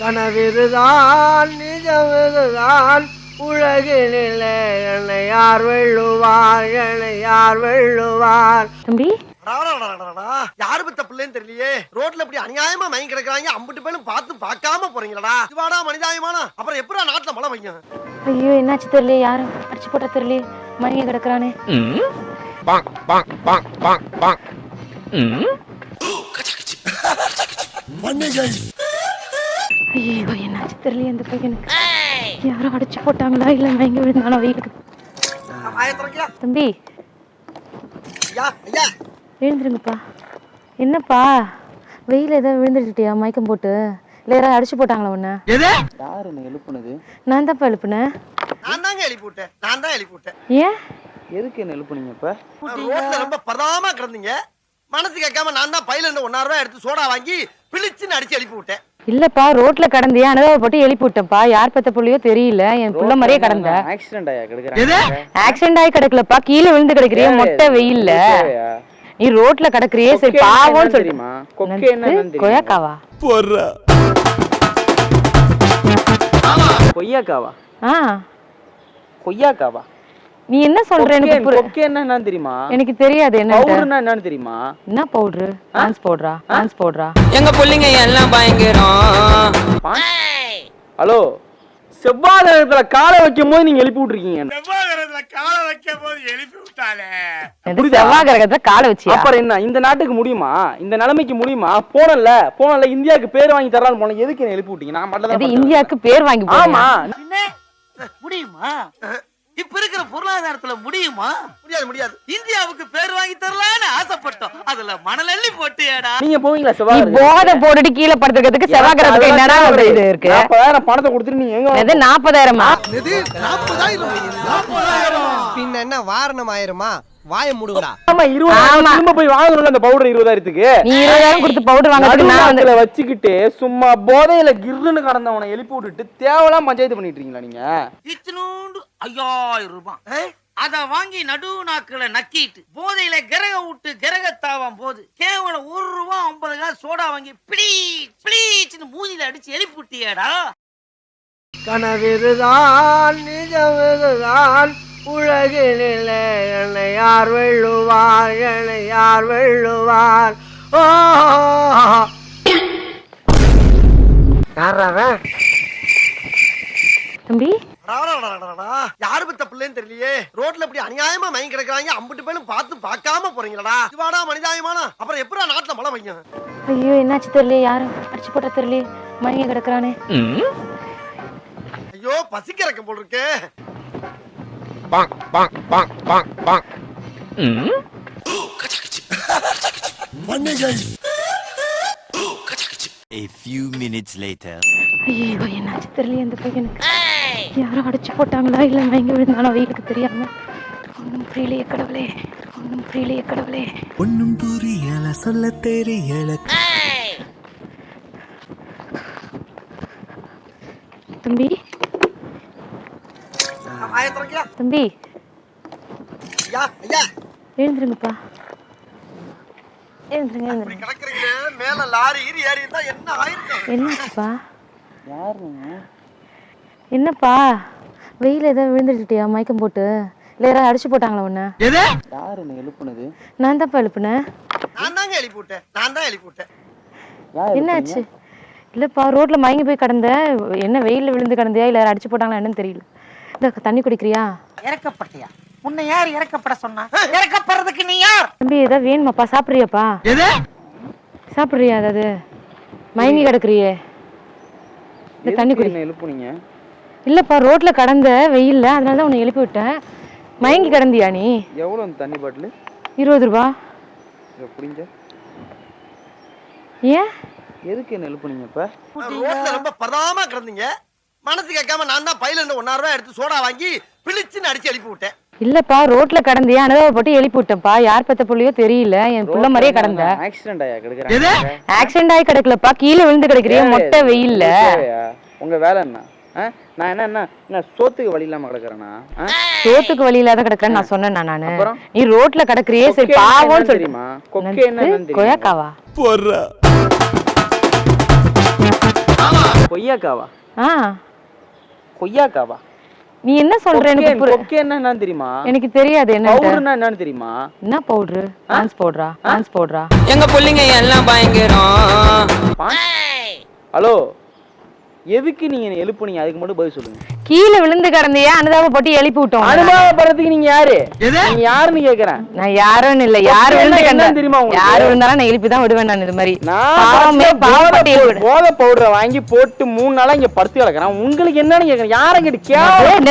கனவிருதான் நிஜமிருதான் உலகினிலே என்னை யார் வெல்லுவார் என்னை யார் வெல்லுவார்? தம்பி? யாரு பத்த பிள்ளைன்னு தெரியலையே. ரோட்ல இப்படி அநியாயமா மயங்கி கிடக்குறாங்க. அம்பிட்டு பேரும் பார்த்து பார்க்காம போறீங்களடா. இதுவாடா மனிதாயமானா. அப்புறம் எப்படா நாட்டுல மழை வைக்கும் ஐயோ என்னாச்சு தெரியல யாரும் அடிச்சு போட்டா தெரியல மணியை கிடக்குறானே. ஐயோ என்னாச்சு தெரியல இந்த பையனுக்கு? யாரும் அடிச்சு போட்டாங்களா? இல்ல மயங்கி விழுந்தானா? வீட்டுக்கு. தம்பி. எழுந்துருங்கப்பா. என்னப்பா? வெயில் ஏதோ விழுந்துட்டியா மயக்கம் போட்டு. இல்லை யாராவது அடிச்சு போட்டாங்களா உன்ன? யாரு என்ன எழுப்புனது? நான் தான்ப்பா எழுப்புனேன். நான் தாங்க எழுப்பி விட்டேன் நான் தான் எழுப்பி விட்டேன் ஏன்? எதுக்கு என்ன எழுப்புனீங்க இப்ப? ரோட்ல ரொம்ப பதாம கிடந்தீங்க. மனசு கேட்காம நான் தான் பையில இருந்து ஒன்னாயிரம் ரூபாய் எடுத்து சோடா வாங்கி பிழிச்சுன்னு அடிச்சு எழுப்பி விட்டேன் இல்லப்பா ரோட்ல கடந்தியா? அனுதாப போட்டு எழுப்பி விட்டேன்ப்பா யார் பத்த புள்ளியோ தெரியல. என் புள்ள மாதிரியே கடந்த. ஆக்சிடென்ட் ஆயா கிடக்குறாங்க ஆக்சிடென்ட் ஆகி கிடக்கலப்பா. கீழே விழுந்து கிடக்குறியே மொட்டை வெயில்ல. நீ ரோட்ல கிடக்குறியே சரி பாவம்னு என்னன்னு சொல்லி தெரியுமா? கொக்கே என்னன்னு தெரியுமா? கொயக்காவா கொய்யாக்காவா? ஆ. கொய்யாக்காவா? நீ என்ன சொல்ற எனக்கு கொக்கே என்னன்னு தெரியுமா? எனக்கு தெரியாது என்ன பவுடர்னா என்னன்னு தெரியுமா? என்ன பவுடரு? டான்ஸ் பவுடரா டான்ஸ் பவுடரா எங்க புள்ளைங்க எல்லாம் பயங்கரம். ஹலோ செவ்வாய் கிரகத்துல காலை வைக்கும் போது நீங்க எழுப்பி விட்டுருக்கீங்க. எது செவ்வாய் கிரகத்துல காலை வச்சியா? அப்புறம் என்ன இந்த நாட்டுக்கு முடியுமா? இந்த நிலைமைக்கு முடியுமா? போனல போனல இந்தியாவுக்கு பேர் வாங்கி தரலாம்னு போன எதுக்கு என்ன எழுப்பி விட்டீங்க? நான் மட்டும் இந்தியாவுக்கு பேர் வாங்கி ஆமா. முடியுமா? இப்ப இருக்கிற பொருளாதாரத்துல முடியுமா? முடியாது முடியாது. இந்தியாவுக்கு பேர் வாங்கி தரலான்னு ஆசைப்பட்டோம். அதுல மணல் அள்ளி போட்டியாடா. நீங்க போவீங்களா நீ செவ்வாய்? போதை போட்டுட்டு கீழே படுத்துக்கிறதுக்கு செவ்வாய் கிரகத்துக்கு என்னடா ஒரு இது இருக்கு? நாற்பதாயிரம் பணத்தை கொடுத்துட்டு நீங்க எங்க எது நாற்பதாயிரமா. பின்ன என்ன வாரணம் ஆயிருமா? வாய மூடுங்கடா. ஆமா இருபதாயிரம் ஆமா. திரும்ப போய் வாங்கணும்ல அந்த பவுடர் இருபதாயிரத்துக்கு? நீ இருபதாயிரம் கொடுத்து பவுடர் வாங்குறதுக்கு நான் வந்து வச்சுக்கிட்டு சும்மா போதையில கிர்னு கடந்தவனை எழுப்பி விட்டுட்டு தேவலாம் பஞ்சாயத்து பண்ணிட்டு இருக்கீங்களா நீங்க? இத்தினூண்டு ஐயாயிரம் ரூபாய். அத வாங்கி நடு நாக்குல நக்கிட்டு போதையில கிரக விட்டு கிரகத்தாவாம் போது கேவலம் ஒரு ரூபா ஐம்பது காசு சோடா வாங்கி பிளீ பிளீச்னு மூஞ்சில அடிச்சு எழுப்பி விட்டியாடா. கனவிருதான் நிஜமிருதான் உலகினிலே என்னை யார் வெல்லுவார்? என்னை யார் வெல்லுவார்? ஓ! யாராவன் தம்பி? யாரு பத்த பிள்ளைன்னு தெரியலையே. ரோட்ல இப்படி அநியாயமா மயங்கி கிடக்குறாங்க. அம்பிட்டு பேரும் பார்த்து பார்க்காம போறீங்களடா. இதுவாடா மனிதாயமானா. அப்புறம் எப்படா நாட்டுல மழை வைக்கும் ஐயோ என்னாச்சு தெரியல யாரும் அடிச்சு போட்டா தெரியல மணியை கிடக்குறானே. ஐயோ பசிக்கிறக்கம் போல் இருக்கு. A few minutes later. ஐயோ என்னாச்சு தெரியல இந்த பையனுக்கு. யாரும் அடிச்சு போட்டாங்களா? இல்ல மயங்கி விழுந்தானா வீட்டுக்கு தெரியாம? ஒன்றும் புரியலையே கடவுளே. ஒன்றும் புரியலையே கடவுளே. ஒன்னும் புரியல சொல்ல தெரியல. தம்பி? தம்பி. எழுந்துருங்கப்பா. எழுந்துருங்க எழுந்துருங்க. மேல லாரி ஏறி இருந்தா என்ன ஆயிருக்கும் என்னாச்சுப்பா யார் நீங்க என்னப்பா? வெயில் ஏதோ விழுந்துட்டியா மயக்கம் போட்டு? இல்லை யாராவது அடிச்சு போட்டாங்களா உன்ன? யார் என்ன எழுப்புனது? நான் தான்ப்பா எழுப்புனேன். நான் தாங்க எழுப்பி விட்டேன் நான் தான் எழுப்பி விட்டேன் என்னாச்சு? இல்லைப்பா ரோட்ல மயங்கி போய் கிடந்த என்ன வெயில்ல விழுந்து கிடந்தியா இல்லை யாரும் அடிச்சு போட்டாங்களா என்னன்னு தெரியல. இந்த தண்ணி குடிக்கிறியா? இறக்கப்பட்டியா? உன்னை யார் இறக்கப்பட சொன்னா? இறக்கப்படுறதுக்கு நீ யார்? தம்பி ஏதாவது வேணுமாப்பா சாப்பிட்றியாப்பா? சாப்பிட்றியா ஏதாவது மயங்கி கிடக்குறியே. இந்த தண்ணி குடி. என்ன எழுப்புனீங்க? இல்லைப்பா ரோட்ல கடந்த வெயில்ல அதனால தான் உன்னை எழுப்பி விட்டேன். மயங்கி கிடந்தியா நீ? எவ்வளவு அந்த தண்ணி பாட்டில்? இருபது ரூபா. எப்படிங்க ஏன்? எதுக்கு என்ன எழுப்புனீங்க இப்ப? ரோட்ல ரொம்ப பதாம கிடந்தீங்க. மனசு கேட்காம நான் தான் பையில இருந்து ஒன்னாயிரம் ரூபாய் எடுத்து சோடா வாங்கி பிழிச்சுன்னு அடிச்சு எழுப்பி விட்டேன். இல்லப்பா ரோட்ல கடந்தியா அனுதாப போட்டு எழுப்பி விட்டேன்ப்பா? யார் பத்த புள்ளியோ தெரியல. என் புள்ள மாதிரியே கடந்த ஆக்சிடென்ட் ஆயா கிடக்குறாங்க ஆக்சிடென்ட் ஆகி கிடக்கலப்பா. கீழே விழுந்து கிடக்குறியே மொட்டை வெயில்ல? உங்க வேலை என்ன? ஆ? நான் என்ன என்ன என்ன சோத்துக்கு வழி இல்லாம கிடக்குறேனா? சோத்துக்கு வழி இல்லாத கிடக்குறேன்னு நான் சொன்னேன் நானு? நீ ரோட்ல கிடக்குறியே சரி கொக்கே பாவம்னு என்னன்னு சொல்லி தெரியுமா? கொக்கே என்னன்னு தெரியுமா? கொயக்காவா Porra! கொய்யாக்காவா? ஆ. கொய்யாக்காவா நீ என்ன சொல்ற எனக்கு கொக்கேன்னா என்னன்னு தெரியுமா? எனக்கு தெரியாது என்ன பவுடர்னா என்னன்னு தெரியுமா? என்ன பவுடரு? டான்ஸ் பவுடரா டான்ஸ் பவுடரா எங்க புள்ளைங்க எல்லாம் பயங்கரம். ஹலோ எதுக்கு நீங்க என்னை எழுப்புனீங்க? அதுக்கு மட்டும் பதில் சொல்லுங்க. கீழே விழுந்து கிடந்தியா அனுதாபப்பட்டு எழுப்பி விட்டோம். அனுபவப்படுறதுக்கு நீங்க யாரு? நீங்க யாருன்னு கேக்குறேன். நான் யாரும் இல்ல. யாரு விழுந்து என்னன்னு கிடந்தா? தெரியுமா உங்களுக்கு? யாரு விழுந்தாலும் நான் எழுப்பி தான் விடுவேன் நான் இது மாதிரி. நான் பாவமே பாவப்பட்டு போதை பவுடரை வாங்கி போட்டு மூணு நாளா இங்க படுத்து கிடக்குறேன். உங்களுக்கு என்னன்னு கேக்குறேன். யாரை கேட்டு கேவலம்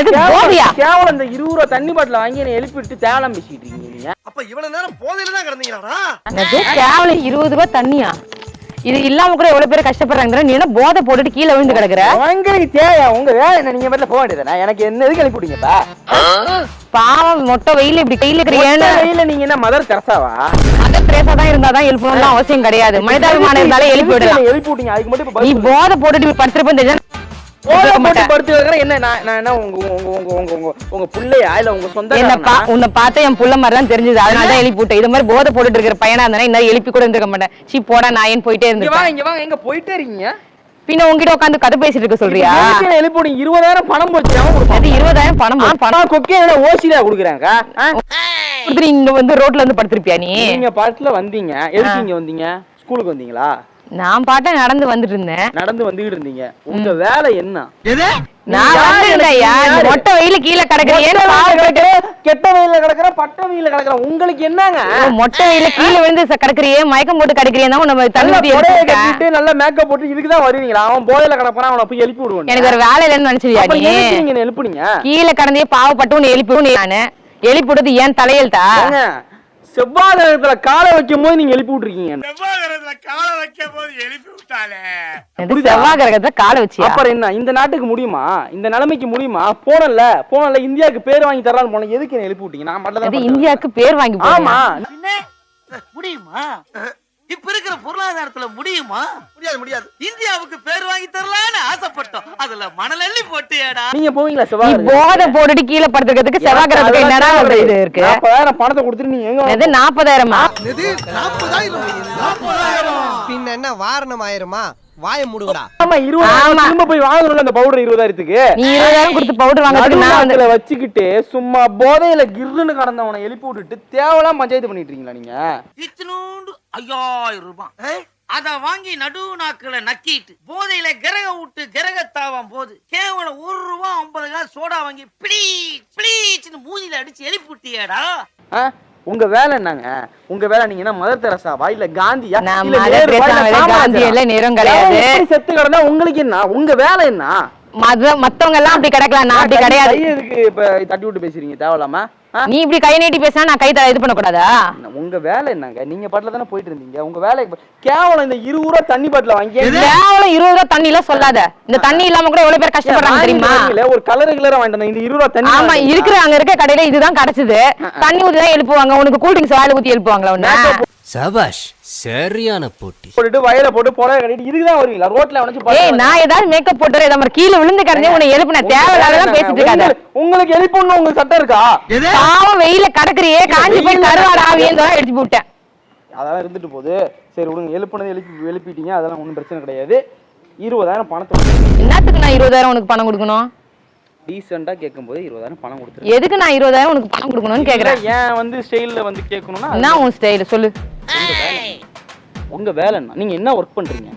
கேவலம், இந்த இருபது ரூபா தண்ணி பாட்டில வாங்கி என்னை எழுப்பி விட்டு தேவலாம் பேசிட்டு இருக்கீங்க நீங்க அப்ப இவ்வளவு நேரம் போதையில தான் கிடந்தீங்களாடா? என்னது? கேவலம் இருபது ரூபாய் தண்ணியா? இது இல்லாம கூட எவ்வளவு பேர் கஷ்டப்படுறாங்க? நீ என்ன போதை போட்டுட்டு கீழே விழுந்து கிடக்குற? உங்களுக்கு தேவை உங்க வேலை என்ன? நீங்க மட்டும் போக வேண்டியதுதானே? எனக்கு என்ன எதுக்கு எழுப்பி விட்டீங்கப்பா பாவம் மொட்டை வெயில இப்படி கையில இருக்கிற வெயில்ல நீங்க என்ன மதர் தெரசாவா? பிரேசா தான் இருந்தாதான் எழுப்பணும்னு அவசியம் கிடையாது. மனிதாபிமானம் இருந்தாலே எழுப்பி விடலாம். எழுப்பி விட்டீங்க. அதுக்கு மட்டும் நீ போதை போட்டுட்டு இப்படி படுத்திருப்பேன் தெரிஞ்சா போட்டு. படுத்து என்ன நான் நான் என்ன உங்க உங்க உங்க உங்க உங்க உங்க புள்ளையா? இல்ல உங்க சொந்த என்ன பா உன்னை பார்த்தா என் புள்ள மாதிரி தான் தெரிஞ்சது. அதனால தான் எழுப்பி விட்டேன். இது மாதிரி போதை போட்டுட்டு இருக்கிற பையனா இருந்தா எழுப்பி கூட இருந்திருக்க மாட்டேன். சீ போடா நாயன் போயிட்டே இங்க வாங்க இருந்திருப்பேன் இங்க வாங்க. எங்க போயிட்டே இருக்கீங்க? பின்ன உங்ககிட்ட உட்காந்து கதை பேசிட்டு இருக்க சொல்றியா? எழுப்பி இருபதாயிரம் பணம் போச்சு. அது இருபதாயிரம் பணம் பணம் கொக்கே ஓசில கொடுக்குறாங்க. இங்க வந்து ரோட்ல வந்து படுத்திருப்பியா நீ? நீங்க பாட்டுல வந்தீங்க. எதுக்கு இங்க வந்தீங்க? ஸ்கூலுக்கு வந்தீங்களா? நான் பாட்ட நடந்து வந்துட்டு இருந்தேன் நடந்து வந்துகிட்டு இருந்தீங்க உங்க வேலை என்ன? நான் யாரு? மொட்டை வெயில கீழே கிடக்குற கெட்ட வெயில கிடக்குற பட்ட வெயில கிடக்குற உங்களுக்கு என்னங்க? மொட்டை வெயில கீழே விழுந்து கிடக்குறியே மயக்கம் போட்டு கிடக்குறியே தான் புடவைய எடுத்துருக்கேன். கட்டிட்டு நல்லா மேக்கப் போட்டு இதுக்கு தான் வருவீங்களா? அவன் போதையில கிடப்பான் அவனை போய் எழுப்பி விடுவான். எனக்கு ஒரு வேலை இல்லைன்னு நினைச்சிருவியா அப்ப நீ? எதுக்கு நீங்க எழுப்புனீங்க கீழே கடந்தே பாவப்பட்டு உன்னை எழுப்பி நானு. எழுப்பி விட்டது ஏன் தலையெழுத்தா? செவ்வாய் கிரகத்துல காலை வைக்கும் போது நீங்க எழுப்பி விட்டுருக்கீங்க இது செவ்வாய் கிரகத்துல காலை வச்சியா? அப்புறம் என்ன இந்த நாட்டுக்கு முடியுமா? இந்த நிலைமைக்கு முடியுமா? போனல போனல இந்தியாவுக்கு பேர் வாங்கி தரலாம்னு போன எதுக்கு என்ன எழுப்பி விட்டீங்க? நான் மட்டும் இந்தியாவுக்கு பேர் வாங்கி ஆமா. முடியுமா? இப்ப இருக்கிற பொருளாதாரத்துல முடியுமா? முடியாது முடியாது. இந்தியாவுக்கு பேர் வாங்கி தரலான்னு ஆசைப்பட்டோம். அதுல மணல் அள்ளி போட்டியாடா. நீங்க போவீங்களா நீ செவ்வாய்? போதை போட்டுட்டு கீழே படுத்துக்கிறதுக்கு செவ்வாய் கிரகத்துக்கு என்னடா ஒரு இது இருக்கு? நாற்பதாயிரம் பணத்தை கொடுத்துட்டு நீங்க எங்க அது நாற்பதாயிரமா? நாற்பதாயிரம். பின்ன என்ன வாரணம் ஆயிருமா? வாய முடுங்கடா. ஆமா இருபதாயிரம் ஆமா. திரும்ப போய் வாங்கணும்ல அந்த பவுடர் இருபதாயிரத்துக்கு? நீ இருபதாயிரம் கொடுத்து பவுடர் வாங்குறதுக்கு நான் வந்து வச்சுக்கிட்டு சும்மா போதையில கிர்னு கடந்தவனை எழுப்பி விட்டுட்டு தேவலாம் பஞ்சாயத்து பண்ணிட்டு இருக்கீங்களா நீங்க? இத்தினூண்டு ஐயாயிரம் ரூபாய். அத வாங்கி நடு நாக்குல நக்கிட்டு போதையில கிரக விட்டு கிரகத்தாவாம் போது கேவலம் ஒரு ரூபா ஐம்பது காசு சோடா வாங்கி ப்ளீஸ் ப்ளீஸ்னு மூஞ்சில அடிச்சு எழுப்பி விட்டியாடா? உங்க வேலை என்னங்க உங்க வேலை நீங்க என்ன மதர் தெரசாவா இல்ல காந்தியா? காந்தி எல்லாம் நேரம் கிடையாது. செத்து கிடந்தா உங்களுக்கு என்ன உங்க வேலை என்ன மத மத்தவங்க எல்லாம் அப்படி கிடக்கலாம் நான் அப்படி கிடையாது இப்ப தட்டி விட்டு பேசுறீங்க தேவையில்லாம? நீ இப்படி கை நீட்டி பேசினா நான் கை தர இது பண்ணக்கூடாதா? உங்க வேலை என்னங்க? நீங்க பாட்டுல தானே போயிட்டு இருந்தீங்க. உங்க வேலை கேவலம் இந்த இருபது ரூபா தண்ணி பாட்டில வாங்கி கேவலம் இருபது ரூபா தண்ணி எல்லாம் சொல்லாத. இந்த தண்ணி இல்லாம கூட எவ்வளவு பேர் கஷ்டப்படுறாங்க தெரியுமா? ஒரு கலர் கிளற வாங்கிட்டு. இந்த இருபது ரூபா தண்ணி ஆமா இருக்கிற அங்க இருக்க கடையில இதுதான் கிடைச்சது. தண்ணி ஊத்தி தான் எழுப்புவாங்க. உனக்கு கூல் ட்ரிங்க்ஸ் வாயில ஊத்தி எழுப்புவாங்களா உன்ன? சபாஷ் சரியான போட்டி. போட்டுட்டு வயல போட்டு புடவை கட்டிட்டு இதுக்கு தான் வருவீங்களா? ரோட்ல வச்சு ஏய் நான் ஏதாவது மேக்கப் போட்டு ஏதாவது மாதிரி கீழே விழுந்து கிடந்தே உன்னை எழுப்புன தேவையில்லாதான் பேசிட்டு இருக்காத. உங்களுக்கு- எழுப்பணும் உங்களுக்கு சட்டம் இருக்கா? பாவம் வெயில கடக்குறியே காஞ்சி போய் கருவாடா ஆவியன்னு தான் எடுத்து விட்டேன். அதெல்லாம் இருந்துட்டு போகுது. சரி விடுங்க எழுப்புனது எழுப்பி எழுப்பிட்டீங்க அதெல்லாம் ஒன்றும் பிரச்சனை கிடையாது. இருபதாயிரம் பணத்தை என்னத்துக்கு நான் இருபதாயிரம் உனக்கு பணம் கொடுக்கணும்? டீசெண்டா கேட்கும்போது இருபதாயிரம் பணம் கொடுத்துருங்க. எதுக்கு நான் இருபதாயிரம் உனக்கு பணம் கொடுக்கணும்னு கேக்குறேன்? ஏன் வந்து ஸ்டைல்ல வந்து கேட்கணும்னா என்ன உன் ஸ்டைல் சொல்லு. உங்க வேலை என்ன நீங்க என்ன ஒர்க் பண்றீங்க.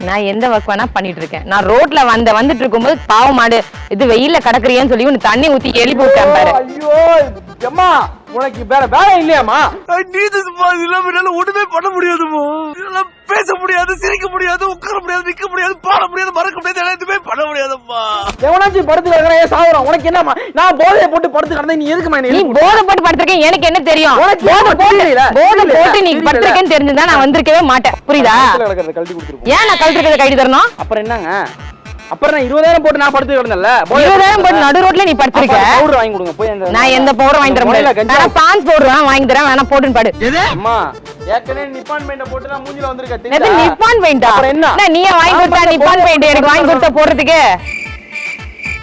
நான் எந்த ஒர்க் வேணா பண்ணிட்டு இருக்கேன் நான் ரோட்ல வந்த வந்துட்டு இருக்கும்போது பாவம் மாடு இது வெயில்ல கடக்குறியேன்னு சொல்லி உனக்கு தண்ணி ஊத்தி எழுப்பி விட்டேன் பாரு. ஐயோ அம்மா உனக்கு வேற வேலை இல்லையாம்மா? நீதி இல்லாம என்னால ஒண்ணுமே பண்ண முடியாதுமோ இதெல்லாம் பேச முடியாது சிரிக்க முடியாது உட்கார முடியாது நிக்க முடியாது பாட முடியாது மறக்க முடியாது எதுவுமே பண்ண முடியாதுப்பா எவனாச்சும் படுத்து கிடக்குறேன் ஏன் சாகுறான் உனக்கு என்னம்மா? நான் போதையை போட்டு படுத்து கிடந்தேன் நீ எதுக்குமா நீ போதை போட்டு படுத்திருக்கேன் எனக்கு என்ன தெரியும்? உனக்கு போதை போட்டு தெரியல? போதை தெரியல. போட்டு நீ. படுத்திருக்கேன்னு தெரிஞ்சிருந்தா நான் வந்திருக்கவே மாட்டேன். புரியுதா? கழட்டி ஏன் நான் கழுத்துறத கைடி தரணும்? அப்புறம் என்னங்க? அப்புறம் நான் இருபதாயிரம் போட்டு நான் படுத்து கிடந்தேன்ல? இருபதாயிரம் போட்டு நடு ரோட்ல நீ படுத்திருக்க? பவுடர் வாங்கி கொடுங்க போய் அந்த நான் எந்த பவுடர் வாங்கி தர நான் பான்ஸ் பவுடர் வாங்கி தரேன் வேணா போட்டுன்னு படு. அம்மா. ஏற்கனவே நிப்பான் பெயிண்ட போட்டு நான் மூஞ்சில வந்திருக்கேன்? நிப்பான் பெயிண்டா என்ன? வாங்கி கொடுத்தா ஆமா, நிப்பான் பெயிண்ட் எனக்கு வாங்கி கொடுத்தா போடுறதுக்கு?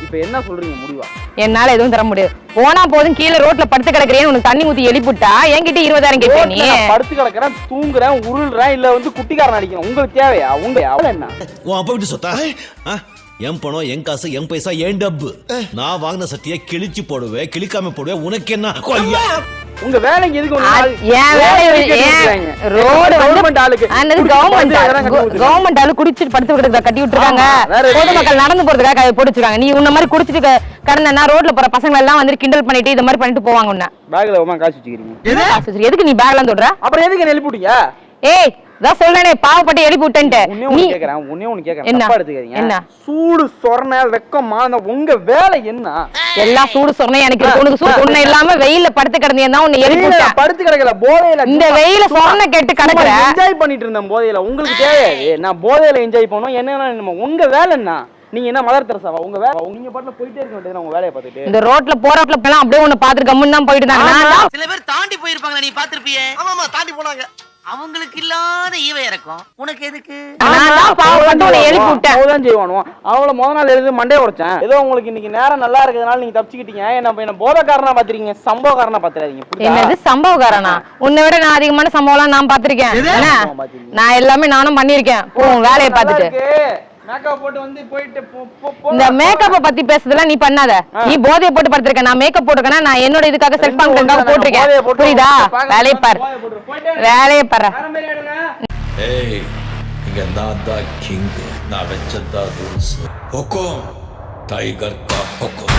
இப்ப என்ன சொல்றீங்க முடிவா? என்னால எதுவும் தர முடியாது. போனா போதும் கீழே ரோட்ல படுத்து கிடக்குறேன்னு உனக்கு தண்ணி ஊத்தி எழுப்பிட்டா என்கிட்ட இருபதாயிரம் கேட்ப நீ. படுத்து கிடக்குறேன் தூங்குறேன் உருள்றேன் இல்ல வந்து குட்டிக்காரன் அடிக்கிறேன். உங்களுக்கு தேவையா? உங்க அவள் என்ன? உன் அப்பா விட்டு சொத்தா? என் பணம் என் காசு என் பைசா என் டப்பு. நான் வாங்கின சத்திய கிழிச்சு போடுவேன் கிழிக்காம போடுவேன். உனக்கு என்ன உங்க வேலைக்கு எதுக்கு நாலு- ரோடு வேலை கவர்மெண்ட் ஆளுக்கு? கவர்மெண்ட். கவர்மெண்ட் ஆளு குடிச்சிட்டு படுத்து விடுறதுக்கு கட்டி விட்டுருக்காங்க? பொதுமக்கள் நடந்து போறதுக்காக வச்சிருக்காங்க நீ உன்ன மாதிரி குடிச்சிட்டு கடந்தனா ரோட்ல போற பசங்க எல்லாம் வந்து கிண்டல் பண்ணிட்டு இந்த மாதிரி பண்ணிட்டு போவாங்க உன்ன. பேக்ல உமா காசு வச்சுக்கிறீங்க. எதுக்கு நீ பேக்லாம் தொடுற? அப்புறம் எதுக்கு என்ன எழுப்பிட்டீங்க ஏய் தான் சொல்றேனே பாவப்பட்டு எழுப்பி விட்டேன்ட்டு. நீ கேக்குறேன் உன்னே ஒண்ணு கேக்குறேன். என்ன? தப்பா எடுத்துக்காதீங்க. என்ன? சூடு சொரண வெக்கமா அந்த உங்க வேலை என்ன? எல்லா சூடு சொன்னேன் எனக்கு இருக்கு. உனக்கு சூடு ஒண்ணு இல்லாம வெயில்ல படுத்து கிடந்தேன் தான் உன்னை எழுப்பி விட்டேன். படுத்து கிடக்கல போதையில இந்த வெயில சொரண கேட்டு கிடக்குற. என்ஜாய் பண்ணிட்டு இருந்தேன் போதையில. உங்களுக்கு தேவையாது நான் போதையில என்ஜாய் பண்ணோம். என்ன உங்க வேலை என்ன? நீங்க என்ன மதர் தெரசாவா? உங்க வேலை நீங்க பாட்டுல போயிட்டே இருக்க வேண்டியது உங்க வேலையை பார்த்துட்டு. இந்த ரோட்ல எல்லாம் அப்படியே உன்னை பாத்துட்டு கம்முன்னு தான் போயிட்டு இருந்தாங்க. சில பேர் தாண்டி போயிருப்பாங்களே நீ பாத்திருப்பியே ஆமா தாண்டி போனாங்க. அவங்களுக்கு இல்லாத ஈவை இறக்கும். உனக்கு எதுக்கு? அவள முத நாள் எழுதி மண்டே உடைச்சேன். ஏதோ உங்களுக்கு இன்னைக்கு நேரம் நல்லா இருக்கிறதுனால நீங்க தப்பிச்சுக்கிட்டீங்க. என்ன என்ன போதக்காரனா பாத்துறீங்க? சம்பவக்காரனா பாத்துறாதீங்க? என்னது சம்பவக்காரனா? உன்னை விட நான் அதிகமான சம்பவம்லாம் நான் பாத்திருக்கேன். நான் எல்லாமே நானும் பண்ணிருக்கேன் உன் வேலையை பார்த்துட்டு. மேக்கப் போட்டு வந்து போயிட்டு போ- போ- போ- இந்த மேக்கப்ப பத்தி பேசுறதெல்லாம் நீ பண்ணாத. நீ போதையை போட்டு படுத்திருக்க. நான் மேக்கப் போட்டுருக்கேன்னா நான் என்னோட இதுக்காக ரெண்டும் பண்றதுக்காக போட்டிருக்கேன். போட்டு புரியுதா? வேலையை பாரு. வேலையை பாரு. வேற மாதிரி ஆயிடுங்க. ஏய் இங்க நான் தான் கிங் நான் வச்சதா ரூல்ஸ் ஹொக்கோம் டைகர் கா ஹொக்கோம்